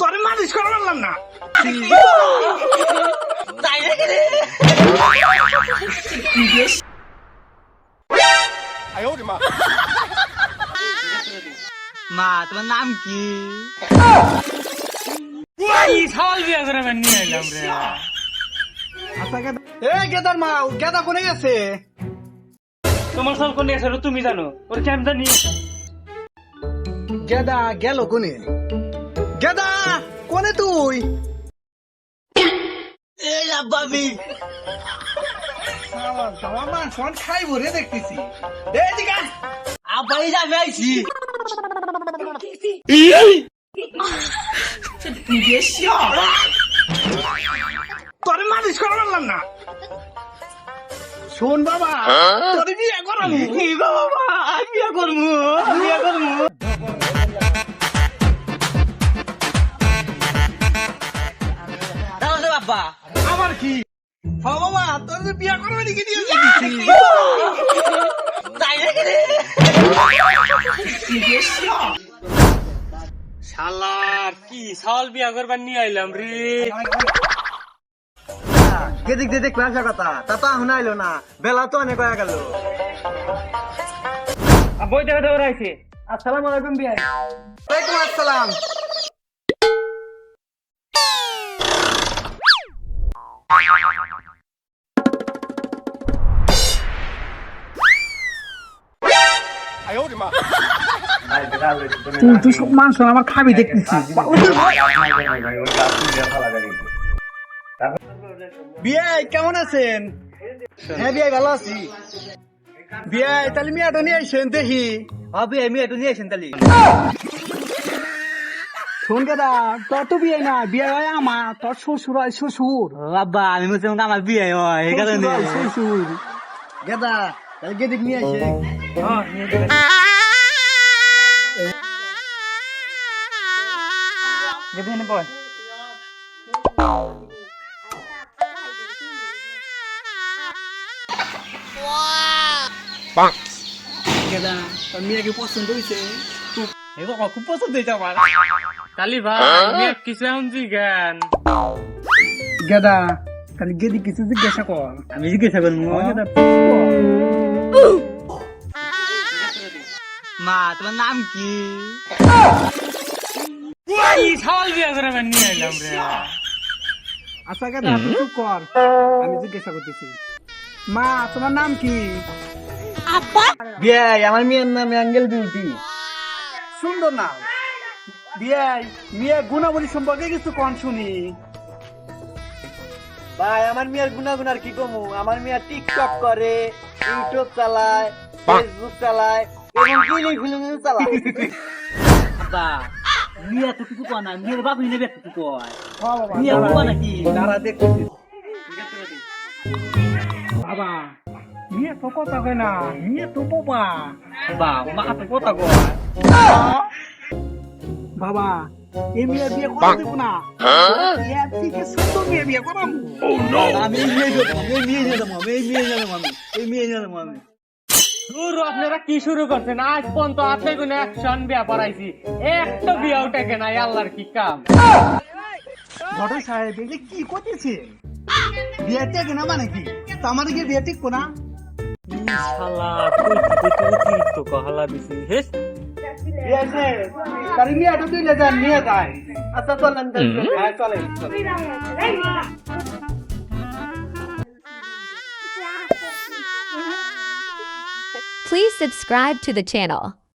তোরে মালিশ করে বললাম না মা তোমার নাম কি? কি ছাল বিয়া করে বেন নিয়ে এলাম রে এ গেদার মা গেদা কোনে গেছে? তোমার সব কোন গেছে তুমি জানো। ওর কেম জানি? গেদা গেল কোনে? গেদা কোনে তুই? এই আব্বাবি আমার মান ফোন খাইবো রে দেখতেছি। এ দিকা আব্বাই যাবে আইছি। তোরে মালিশ করে না। শোন বাবা তোরে বিয়ে করাবো। কি গো বাবা আমি বিয়া করব? বিয়া করব? তাহলে বাবা আমার কি? হ বাবা তোর বিয়ে করবে নাকি দিয়ে তাই নাকি রে? শালার কি ছাল বিয়া করবার নিয়ে আইলাম রে। গেদিক দিয়ে দেখবে আসা কথা তা তো এখন আইলো না বেলা তো অনেক হয়ে গেল বই দেখে দেওয়া রাইছে আসসালামু আলাইকুম ওয়ালাইকুম আসসালাম তুই তুই সব মাংস আমার খাবি দেখতেছি বিয়াই কেমন আছেন? হ্যাঁ বিয়াই ভালো আছি। বিয়াই তাহলে মিয়াটা নিয়ে আসেন দেখি। ভাবি আমি একটু নিয়ে আসেন তাহলে। শোন দাদা তোর তো বিয়ে না বিয়ে হয় আমার তোর শ্বশুর হয় শ্বশুর। বাবা আমি বলছি আমার বিয়ে হয় এই কারণে। শ্বশুর গেদা তাহলে গেদিক নিয়ে আসে। গেদে নে বয় গেদা তোর মেয়েকে পছন্দ হয়েছে এই খুব পছন্দ হয়েছে আমার কালি ভাই মেয়ে কিছু এখন জ্ঞান গেদা তাহলে গেদি কিছু জিজ্ঞাসা কর আমি জিজ্ঞাসা করব গেদা মা তোমার নাম কি আচ্ছা গেদা তুই কর আমি জিজ্ঞাসা করতেছি মা তোমার নাম কি বিয়াই আমার মেয়ের নাম অ্যাঙ্গেল বিউটি সুন্দর নাম বিয়াই মেয়ে গুণাবলী সম্পর্কে কিছু কন শুনি। ভাই আমার মেয়ের গুণাগুণ আর কি কমু? আমার মেয়ে টিকটক করে ইউটিউব চালায় ফেসবুক চালায় এবং ফিলিং ফিলিং চালায়। বাবা মিয়া তো কিছু কয় না? মেয়ের বাপ নেবে কিছু কয়? হ্যাঁ বাবা, মিয়া দাঁড়া। নাকি? দাঁড়া দেখতেছি। বাবা। তো কথা কয় না মেয়ে তো বাবা বাবা মা তো কথা কয় বাবা এই মেয়ে বিয়ে করা দেবো না এর থেকে ছোট মেয়ে বিয়ে করাবো আমি এই মেয়ে যাব এই মেয়ে যাব আমি এই মেয়ে যাব আমি এই মেয়ে যাব আমি শুরু আপনারা কি শুরু করছেন আজ পর্যন্ত আপনি কোন অ্যাকশন বিয়া পড়াইছি একটা বিয়া উঠে নাই আল্লাহর কি কাম ঘটক সাহেব এগুলো কি করতেছে বিয়ে টেকে না মানে কি তো আমার কি বিয়ে টিকবো না শালা কইতে কইতে অতিরিক্ত কহালা দিছি হেস বিয়ে আছে তাহলে মেয়েটা তুই লে যান নিয়ে যায় আচ্ছা চলেন হ্যাঁ চলেন চলেন। Please subscribe to the channel.